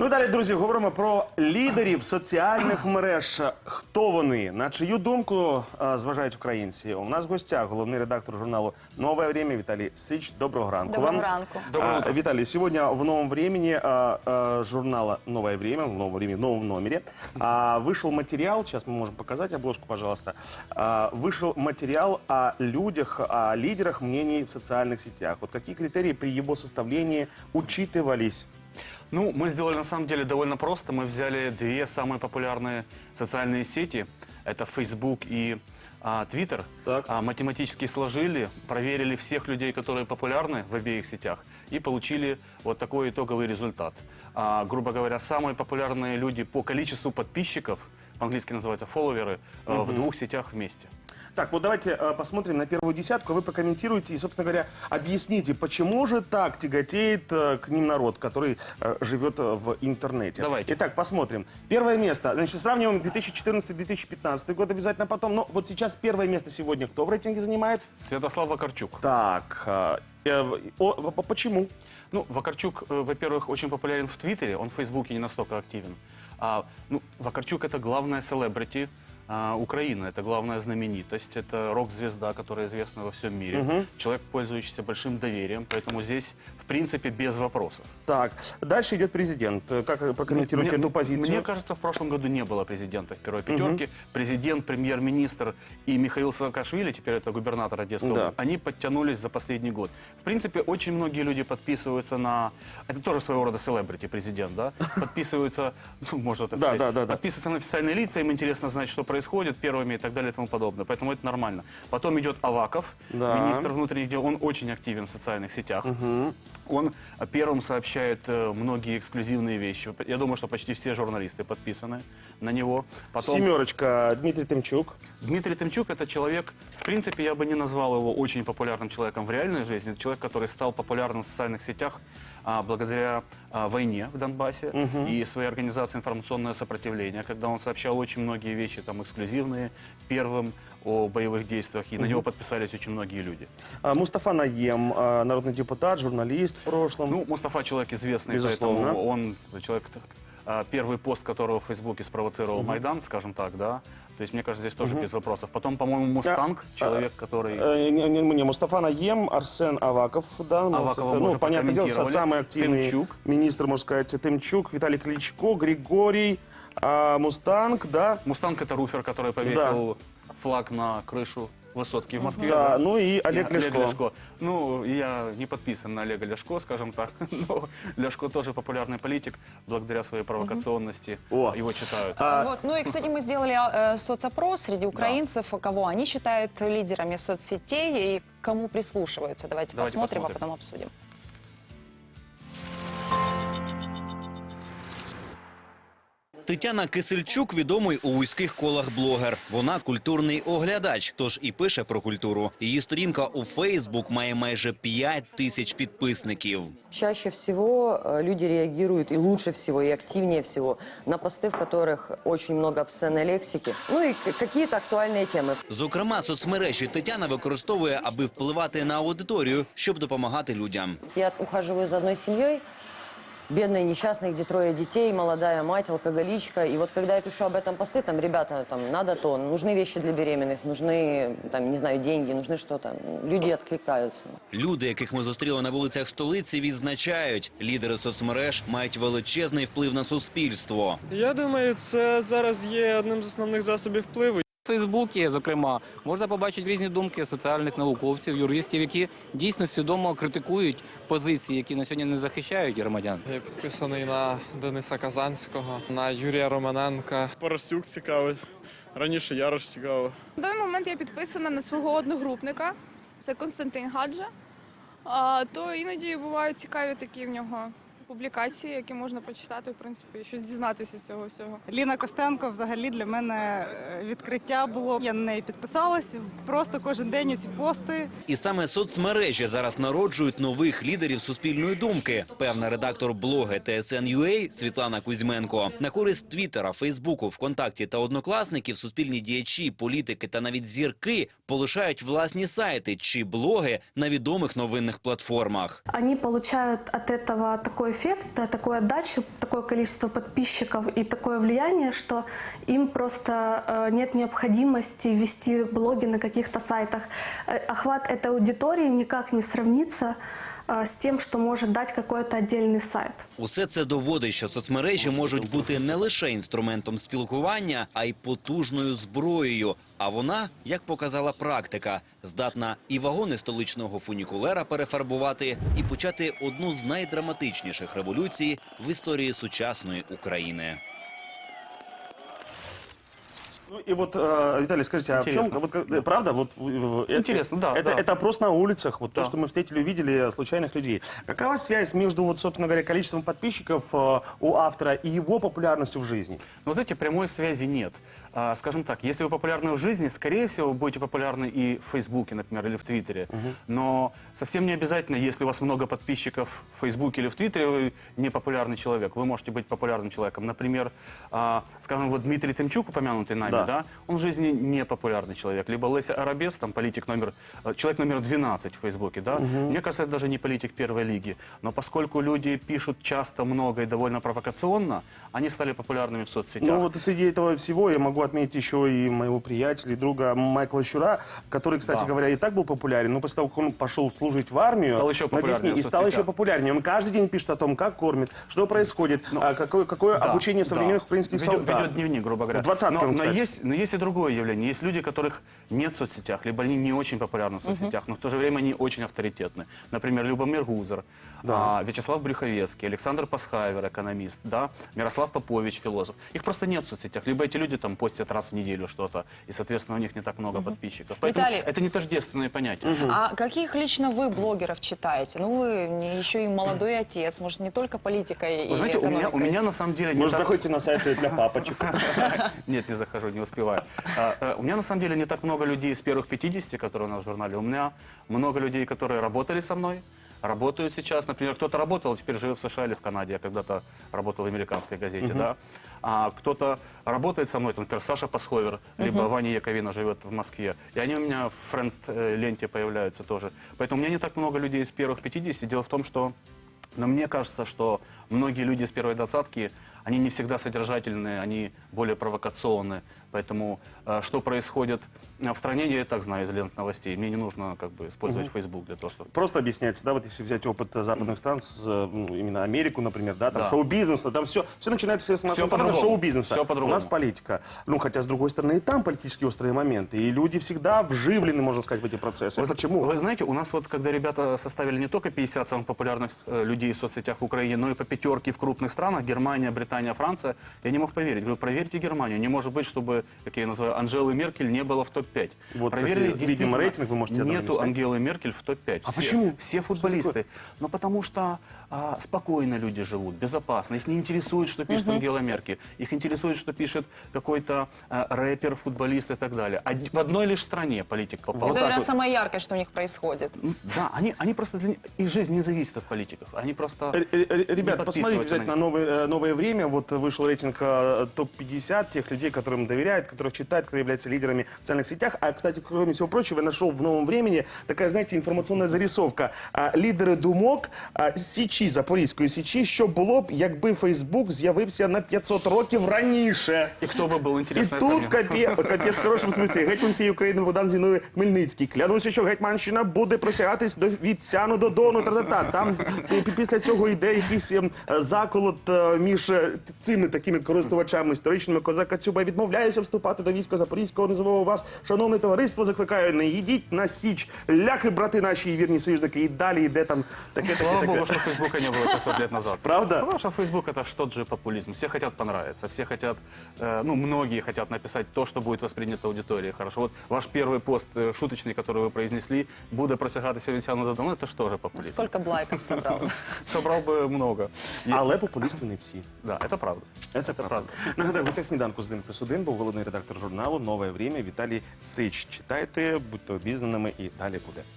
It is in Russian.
Ну і далі, друзі, говоримо про лідерів соціальних мереж. Хто вони? На чию думку е, зважають українці? У нас в гостях головний редактор журналу Нове время Віталій Сич. Доброго ранку. Доброго вам. ранку. А, Виталий, сегодня в новом времени а, а, журнала «Новое время», в новом времени, в новом номере, а, вышел материал, сейчас мы можем показать обложку, пожалуйста, а, вышел материал о людях, о лидерах мнений в социальных сетях. Вот какие критерии при его составлении учитывались? Ну, мы сделали на самом деле довольно просто. Мы взяли две самые популярные социальные сети. Это Facebook и а, Twitter. Так. А, математически сложили, проверили всех людей, которые популярны в обеих сетях, и получили вот такой итоговый результат. А, грубо говоря, самые популярные люди по количеству подписчиков, по-английски называются фолловеры, э, в двух сетях вместе. Так, вот давайте э, посмотрим на первую десятку, вы прокомментируете и, собственно говоря, объясните, почему же так тяготеет э, к ним народ, который э, живет э, в интернете. Давайте. Итак, посмотрим. Первое место. Значит, сравниваем 2014-2015 год обязательно потом. Но вот сейчас первое место сегодня кто в рейтинге занимает? Святослав Вакарчук. Так, э, э, о, почему? Ну, Вакарчук, э, во-первых, очень популярен в Твиттере, он в Фейсбуке не настолько активен. А, ну, Вакарчук это главная селебрити а, Украины, это главная знаменитость, это рок-звезда, которая известна во всем мире. Человек, пользующийся большим доверием, поэтому здесь, в принципе, без вопросов. Так, дальше идет президент. Как прокомментируете Мне- эту позицию? Мне кажется, в прошлом году не было президента в первой пятерке. Президент, премьер-министр и Михаил Саакашвили, теперь это губернатор Одесской Да. области, они подтянулись за последний год. В принципе, очень многие люди подписываются на... Это тоже своего рода селебрити президент, да? Подписываются, ну, можно Да, сказать, да, да, да. подписываются на официальные лица, им интересно знать, что происходит первыми и так далее и тому подобное. Поэтому это нормально. Потом идет Аваков, Да. министр внутренних дел. Он очень активен в социальных сетях. Он э, первым сообщает э, многие эксклюзивные вещи. Я думаю, что почти все журналисты подписаны на него. Потом Семерочка. Дмитрий Тимчук. Дмитрий Тымчук это человек, в принципе, я бы не назвал его очень популярным человеком в реальной жизни. Это человек, который стал популярным в социальных сетях а, благодаря войне в Донбассе и своей организации «Информационное сопротивление», когда он сообщал очень многие вещи там эксклюзивные первым о боевых действиях, и на него подписались очень многие люди. А, Мустафа Наем, а, народный депутат, журналист в прошлом. Ну, Мустафа человек известный, Безусловно. поэтому он человек, первый пост которого в Фейсбуке спровоцировал Майдан, скажем так, да. То есть, мне кажется, здесь тоже без вопросов. Потом, по-моему, Мустанг, человек, который... Э, не, не, Мустафа Наем, Арсен Аваков, да, ну, Авакова мы ну, уже понятное дело, самый активный Тымчук. министр, можно сказать, Тымчук, Виталий Кличко, Григорий, а, Мустанг, да, Мустанг это руфер, который повесил флаг на крышу высотки в Москве. да, ну и Олег И Лешко. Ну, я не подписан на Олега Ляшко, скажем так, но Ляшко тоже популярный политик, благодаря своей провокационности О. его читают. А, Вот, ну и, кстати, мы сделали э, соцопрос среди украинцев, кого они считают лидерами соцсетей и к кому прислушиваются. Давайте, Давайте посмотрим, посмотрим. а потом обсудим. Тетяна Кисельчук відомий у вузьких колах блогер. Вона культурний оглядач, тож і пише про культуру. Її сторінка у Фейсбук має майже 5 тисяч підписників. Чаще всего э, люди реагируют и лучше всего, и активнее всего на посты, в которых очень много обсценной лексики, ну и к- какие-то актуальные темы. Зокрема, соцмережі Тетяна використовує, аби впливати на аудиторію, щоб допомагати людям. Я ухаживаю за одной семьей, бедной, несчастной, где трое детей, молодая мать, алкоголичка. И вот когда я пишу об этом посты, там, ребята, там, надо то, нужны вещи для беременных, нужны, там, не знаю, деньги, нужны что-то. Люди откликаются. Люди, яких ми зустріли на вулицях столиці, відзначають, лідери соцмереж мають величезний вплив на суспільство. Я думаю, це зараз є одним з основних засобів впливу. В Фейсбуці, зокрема, можна побачити різні думки соціальних науковців, юристів, які дійсно свідомо критикують позиції, які на сьогодні не захищають громадян. Я підписаний на Дениса Казанського, на Юрія Романенка. Поросюк цікавий. Раніше Ярош цікавий. На даний момент я підписана на свого одногрупника, це Константин Гаджа. А, то іноді бувають цікаві такі в нього публікації, які можна почитати, в принципі, щось дізнатися з цього всього. Ліна Костенко взагалі для мене е, відкриття було. Я на неї підписалась. Просто кожен день ці пости. І саме соцмережі зараз народжують нових лідерів суспільної думки. Певна редактор блоги TSN.ua Світлана Кузьменко на користь Твіттера, Фейсбуку, ВКонтакті та однокласників суспільні діячі, політики та навіть зірки полишають власні сайти чи блоги на відомих новинних платформах. Они получают от этого такой эффекта, такой отдачи, такое количество подписчиков и такое влияние, что им просто э, нет необходимости вести блоги на каких-то сайтах. Э, охват этой аудитории никак не сравнится э, с тем, что может дать какой-то сайт. Усе це доводить, що соцмережі можуть бути не лише інструментом спілкування, а й потужною зброєю. А вона, як показала практика, здатна і вагони столичного фунікулера перефарбувати, і почати одну з найдраматичніших революцій в історії сучасної України. Ну и вот, э, Виталий, скажите, а в чем, вот, э, правда, вот э, э, Интересно, да, это, да. это опрос на улицах, вот то, Да. что мы встретили, увидели э, случайных людей. Какова связь между, вот, собственно говоря, количеством подписчиков э, у автора и его популярностью в жизни? Но, знаете, прямой связи нет. А, скажем так, если вы популярны в жизни, скорее всего, вы будете популярны и в Фейсбуке, например, или в Твиттере. Но совсем не обязательно, если у вас много подписчиков в Фейсбуке или в Твиттере, вы не популярный человек. Вы можете быть популярным человеком. Например, а, скажем, вот Дмитрий Тымчук, упомянутый нами, Да. Да. он в жизни не популярный человек. Либо Леся Арабес, там политик номер, э, человек номер 12 в Фейсбуке, да. Мне кажется, это даже не политик первой лиги. Но поскольку люди пишут часто много и довольно провокационно, они стали популярными в соцсетях. Ну вот среди этого всего я могу отметить еще и моего приятеля и друга Майкла Щура, который, кстати Да. говоря, и так был популярен, но после того, как он пошел служить в армию, Стал еще популярнее и стал еще популярнее. Он каждый день пишет о том, как кормит, что происходит, а, какое, какое Да, обучение современных да. украинских ведет, солдат. ведет дневник, грубо говоря. В но, но, кстати. Есть, но есть и другое явление. Есть люди, которых нет в соцсетях, либо они не очень популярны в соцсетях, но в то же время они очень авторитетны. Например, Любомир Гузер, а, Вячеслав Брюховецкий, Александр Пасхайвер, экономист, да, Мирослав Попович, философ. Их просто нет в соцсетях. Либо эти люди там постят раз в неделю что-то, и, соответственно, у них не так много подписчиков. Поэтому Виталий. это не тождественные понятия. А каких лично вы блогеров читаете? Ну, вы еще и молодой отец, может, не только политикой Вы и знаете, у меня, у меня на самом деле Может, так- заходите на сайты для папочек. Нет, не захожу, не успеваю. А, э, У меня на самом деле не так много людей из первых 50, которые у нас в журнале. У меня много людей, которые работали со мной, работают сейчас. Например, кто-то работал, теперь живет в США или в Канаде. Я когда-то работал в американской газете, да. А кто-то работает со мной, там, например, Саша Пасховер, либо Ваня Яковина живет в Москве. И они у меня в френд-ленте появляются тоже. Поэтому у меня не так много людей из первых 50. Дело в том, что но мне кажется, что многие люди из первой двадцатки, они не всегда содержательные, они более провокационные. Поэтому э, что происходит в стране, я и так знаю из лент новостей. Мне не нужно как бы использовать Facebook для того, чтобы... Просто объясняется, да, вот если взять опыт э, западных стран, с, э, ну, именно Америку, например, да, там Да. шоу-бизнеса, там все, все начинается все с по-другому. шоу-бизнеса. Всё У по-другому. нас политика. Ну, хотя, с другой стороны, и там политически острые моменты. И люди всегда вживлены, можно сказать, в эти процессы. Вы, Почему? Вы знаете, у нас вот, когда ребята составили не только 50 самых популярных э, людей в соцсетях в Украине, но и по пятерке в крупных странах, Германия, Британия, Франция, я не мог поверить. Говорю, проверьте Германию. Не может быть, чтобы, как я ее называю, Анжелы Меркель не было в топ-5. Вот, кстати, Проверили, видим действительно, рейтинг, вы можете Нету. Ангелы Меркель в топ-5. А Все- почему? Все футболисты. Ну, потому что а, спокойно люди живут, безопасно. Их не интересует, что пишет Ангела Меркель. Их интересует, что пишет какой-то а, рэпер, футболист и так далее. Од- в одной лишь стране политик попал. Это, наверное, вот. самое яркое, что у них происходит. Да, они, они просто для их жизнь не зависит от политиков. Они просто. Р- р- р- не Ребят, посмотрите обязательно них. новое, э, новое время. Вот вышел рейтинг э, топ-50 тех людей, которым доверяют, которых читают, которые являются лидерами в социальных сетях. А, кстати, кроме всего прочего, я нашел в новом времени такая, знаете, інформаційна зарисовка. А, Лідери думок а, Січі, Запорізької Січі, що було б, якби Фейсбук з'явився на 500 років раніше. И кто бы был І интересно, я тут сам не- капє, капець в хорошому смислі. Гетьман цієї України Богдан Зіновий Хмельницький. Клянуся, що Гетьманщина буде присягатись до від сяну до дону. Та-та-та. Там пі- після цього йде якийсь ем, е, заколот е, між е, цими такими користувачами історичними. Козак Кацюба відмовляюся вступати до війська Запорізького. Називав вас, шановне товариство, закликаю, не йдіть на січ. Ляхи, брати наші і вірні союзники. І далі йде там таке таке. Слава таке. богу, что Фейсбука не было 500 лет назад. Правда? Потому что Фейсбук это ж тот же популизм. Все хотят понравиться, все хотят, э, ну, многие хотят написать то, что будет воспринято аудиторией. Хорошо. Вот ваш первый пост э, шуточный, который вы произнесли, «Буде просягатися від сяну додому», это же тоже популизм. Сколько бы лайков собрал? Собрал бы много. И- Але популісти не всі. Да, это правда. Це правда. Нагадаю, в гостях сніданку з ним плюс один був головний редактор журналу Нове Время Віталій Сич. Читайте, будьте обізнаними і далі буде.